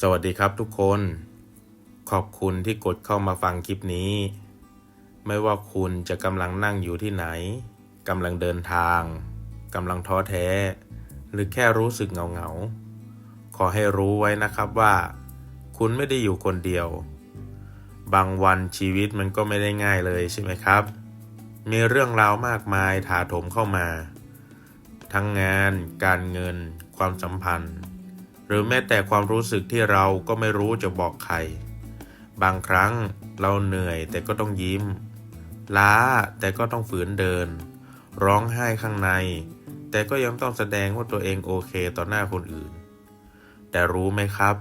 สวัสดีครับทุกคน ขอบคุณที่กดเข้ามาฟังคลิปนี้ ไม่ว่าคุณจะกำลังนั่งอยู่ที่ไหนกำลังเดินทางกำลังท้อแท้ หรือแค่รู้สึกเงาๆขอให้รู้ไว้นะครับว่า คุณไม่ได้อยู่คนเดียว บางวันชีวิตมันก็ไม่ได้ง่ายเลยใช่ไหมครับ มีเรื่องราวมากมายถาโถมเข้ามา ทั้งงาน การเงิน ความสัมพันธ์ หรือแม้แต่ความรู้สึกที่เราก็ไม่รู้จะบอกใคร บางครั้งเราเหนื่อยแต่ก็ต้องยิ้ม ล้าแต่ก็ต้องฝืนเดิน ร้องไห้ข้างใน แต่ก็ยังต้องแสดงว่าตัวเองโอเคต่อหน้าคนอื่น แต่รู้ไหมครับ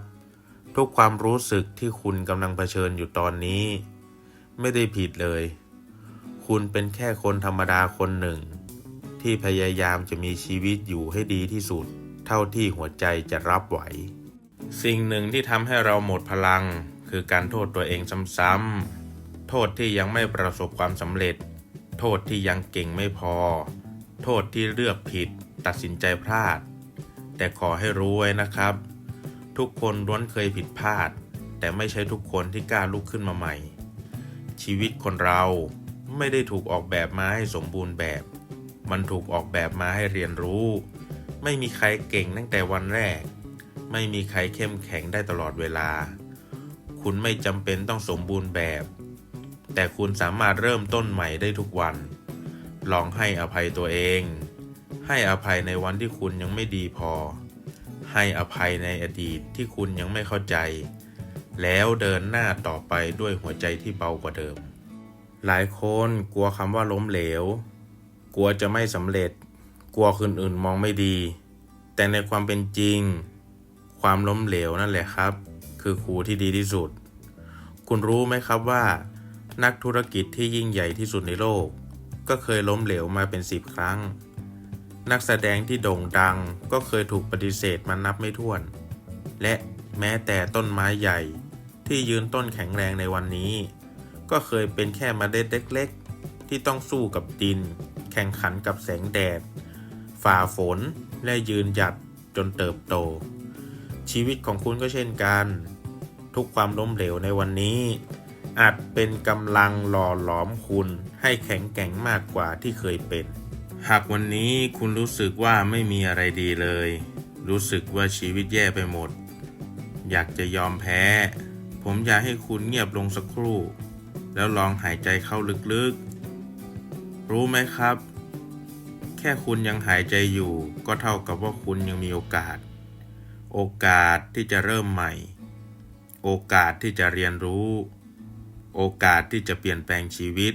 ทุกความรู้สึกที่คุณกำลังเผชิญอยู่ตอนนี้ ไม่ได้ผิดเลย คุณเป็นแค่คนธรรมดาคนหนึ่ง ที่พยายามจะมีชีวิตอยู่ให้ดีที่สุด เท่าที่หัวใจจะรับไหว สิ่งหนึ่งที่ทำให้เราหมดพลัง คือการโทษตัวเองซ้ำๆ โทษที่ยังไม่ประสบความสำเร็จ โทษที่ยังเก่งไม่พอ โทษที่เลือกผิด ตัดสินใจพลาด แต่ขอให้รู้ไว้นะครับ ทุกคนล้วนเคยผิดพลาด แต่ไม่ใช่ทุกคนที่กล้าลุกขึ้นมาใหม่ ชีวิตคนเราไม่ได้ถูกออกแบบมาให้สมบูรณ์แบบ มันถูกออกแบบมาให้เรียนรู้ ไม่มีใครเก่งตั้งแต่วันแรก ไม่มีใครเข้มแข็งได้ตลอดเวลา คุณไม่จำเป็นต้องสมบูรณ์แบบ แต่คุณสามารถเริ่มต้นใหม่ได้ทุกวัน ลองให้อภัยตัวเอง ให้อภัยในวันที่คุณยังไม่ดีพอ ให้อภัยในอดีตที่คุณยังไม่เข้าใจ แล้วเดินหน้าต่อไปด้วยหัวใจที่เบากว่าเดิม หลายคนกลัวคำว่าล้มเหลว กลัวจะไม่สำเร็จ กลัวคนอื่นมองไม่ดี แต่ในความเป็นจริง ความล้มเหลวนั่นแหละครับ คือครูที่ดีที่สุด คุณรู้ไหมครับว่า นักธุรกิจที่ยิ่งใหญ่ที่สุดในโลก ก็เคยล้มเหลวมาเป็นสิบครั้ง นักแสดงที่โด่งดังก็เคยถูกปฏิเสธมานับไม่ถ้วน และแม้แต่ต้นไม้ใหญ่ที่ยืนต้นแข็งแรงในวันนี้ ก็เคยเป็นแค่เมล็ดเล็ก ๆ ที่ต้องสู้กับดิน แข่งขันกับแสงแดด ฝ่าฝนและยืนหยัดจนเติบโต ชีวิตของคุณก็เช่นกัน ทุกความล้มเหลวในวันนี้ อาจเป็นกำลังหล่อหลอมคุณให้แข็งแกร่งมากกว่าที่เคยเป็น หากวันนี้คุณรู้สึกว่าไม่มีอะไรดีเลย รู้สึกว่าชีวิตแย่ไปหมด อยากจะยอมแพ้ ผมอยากให้คุณเงียบลงสักครู่ แล้วลองหายใจเข้าลึกๆ รู้ไหมครับ ค่คุณยังหายใจอยู่ ก็เท่ากับว่าคุณยังมีโอกาส โอกาสที่จะเริ่มใหม่ โอกาสที่จะเรียนรู้ โอกาสที่จะเปลี่ยนแปลงชีวิต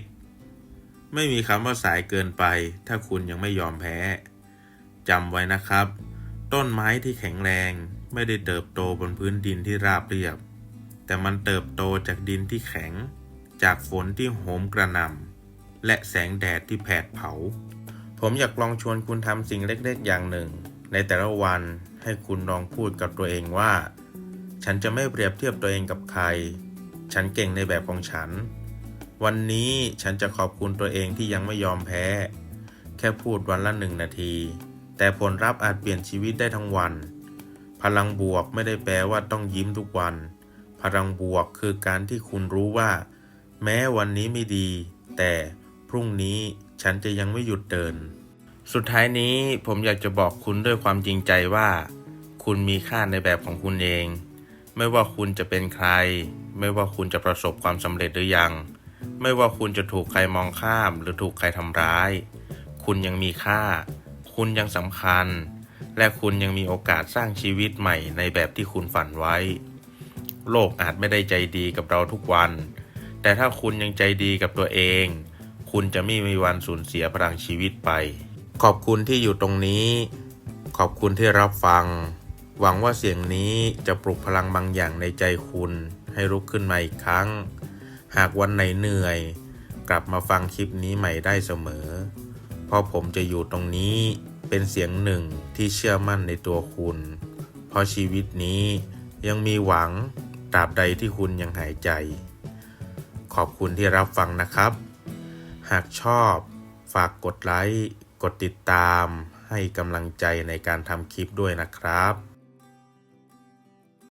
ไม่มีคำว่าสายเกินไป ถ้าคุณยังไม่ยอมแพ้จำไว้นะครับ ต้นไม้ที่แข็งแรงไม่ได้เติบโตบนพื้นดินที่ราบเรียบ แต่มันเติบโตจากดินที่แข็ง จากฝนที่โหมกระหน่ำและแสงแดดที่แผดเผา ผมอยากลองชวนคุณทำสิ่งเล็กๆ อย่างหนึ่ง ในแต่ละวันให้คุณลองพูดกับตัวเองว่า ฉันจะไม่เปรียบเทียบตัวเองกับใคร ฉันเก่งในแบบของฉัน วันนี้ฉันจะขอบคุณตัวเองที่ยังไม่ยอมแพ้ แค่พูดวันละหนึ่งนาที แต่ผลลัพธ์อาจเปลี่ยนชีวิตได้ทั้งวัน พลังบวกไม่ได้แปลว่าต้องยิ้มทุกวัน พลังบวกคือการที่คุณรู้ว่า แม้วันนี้ไม่ดี แต่พรุ่งนี้ ฉันจะยังไม่หยุดเดิน สุดท้ายนี้ผมอยากจะบอกคุณด้วยความจริงใจว่า คุณมีค่าในแบบของคุณเอง ไม่ว่าคุณจะเป็นใคร ไม่ว่าคุณจะประสบความสำเร็จหรือยัง ไม่ว่าคุณจะถูกใครมองข้าม หรือถูกใครทำร้าย คุณยังมีค่า คุณยังสำคัญ และคุณยังมีโอกาสสร้างชีวิตใหม่ในแบบที่คุณฝันไว้ โลกอาจไม่ได้ใจดีกับเราทุกวัน แต่ถ้าคุณยังใจดีกับตัวเอง คุณจะไม่มีวันสูญเสียพลังชีวิตไป ขอบคุณที่อยู่ตรงนี้ ขอบคุณที่รับฟัง หวังว่าเสียงนี้จะปลุกพลังบางอย่างในใจคุณ ให้ลุกขึ้นมาอีกครั้ง หากวันไหนเหนื่อย กลับมาฟังคลิปนี้ใหม่ได้เสมอ เพราะผมจะอยู่ตรงนี้เป็นเสียงหนึ่งที่เชื่อมั่นในตัวคุณ เพราะชีวิตนี้ยังมีหวังตราบใดที่คุณยังหายใจ ขอบคุณที่รับฟังนะครับ หากชอบฝากกดไลค์ กดติดตาม ให้กำลังใจในการทำคลิปด้วยนะครับ